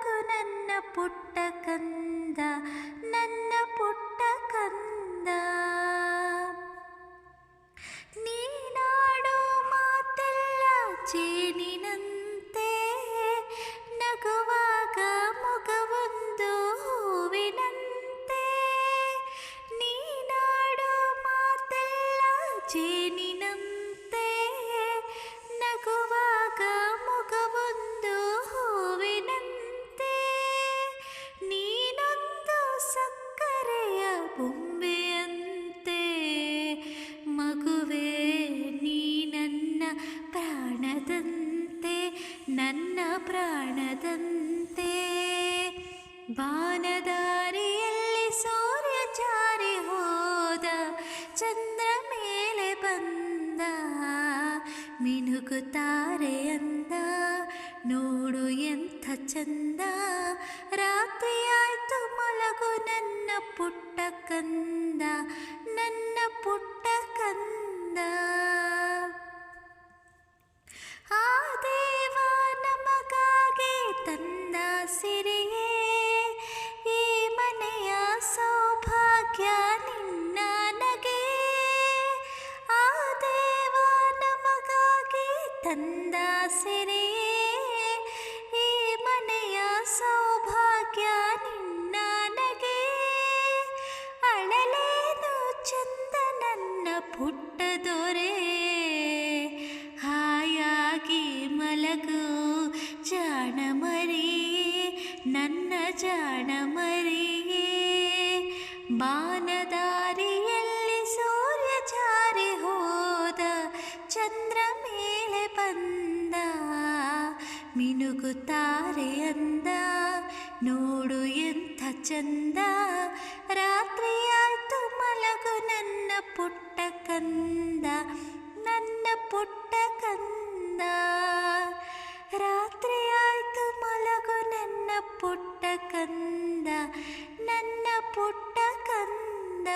ಮಲಗು ನನ್ನ ಪುಟ್ಟ ಕಂದ ನನ್ನ ಪುಟ್ಟ ಕಂದ ನೀನಾಡೋ ಮಾತೆಲ್ಲ ಜೇನಿನಂತೆ ನಗುವಾಗ ಮೊಗವೊಂದು ಹೂವಿನಂತೆ ನೀನಾಡೋ ಮಾತೆಲ್ಲ ಜೇನಿನಂತೆ ಪ್ರಾಣದಂತೆ ಬಾನದಾರಿಯಲ್ಲಿ ಸೂರ್ಯ ಜಾರಿ ಹೋದ ಚಂದ್ರ ಮೇಲೆ ಬಂದ ಮಿನುಗುತ್ತಾರೆ ಅಂದ ನೋಡು ಎಂಥ ಚಂದ ರಾತ್ರಿ ಆಯ್ತು ಮಲಗು ನನ್ನ ಪುಟ್ಟ ಕಂದ ನನ್ನ ಪುಟ್ಟ ಕಂದ ತಂದ ಸಿರಿಯೇ ಈ ಮನೆಯ ಸೌಭಾಗ್ಯ ನಿನ್ನ ನಗೆ ಆ ದೇವ ನಮಗಾಗಿ ತಂದ ಸಿರಿಯೇ ನನ್ನ ಜಾಣ ಮರಿಯೇ? ಬಾನದಾರಿಯಲ್ಲಿ ಸೂರ್ಯ ಜಾರಿ ಹೋದ, ಚಂದ್ರ ಮೇಲೆ ಬಂದ, ಮಿನುಗುತ್ತಾರೆ ಅಂದ, ನೋಡು ಎಂಥ ಚಂದ ರಾತ್ರಿ ಆಯ್ತು ಮಲಗು ನನ್ನ ಪುಟ್ಟ ಕಂದ, ನನ್ನ ಪುಟ್ಟ ಕಂದ ರಾತ್ರಿ ಆಯ್ತು ಮಲಗು ನನ್ನ ಪುಟ್ಟ ಕಂದ ನನ್ನ ಪುಟ್ಟ ಕಂದ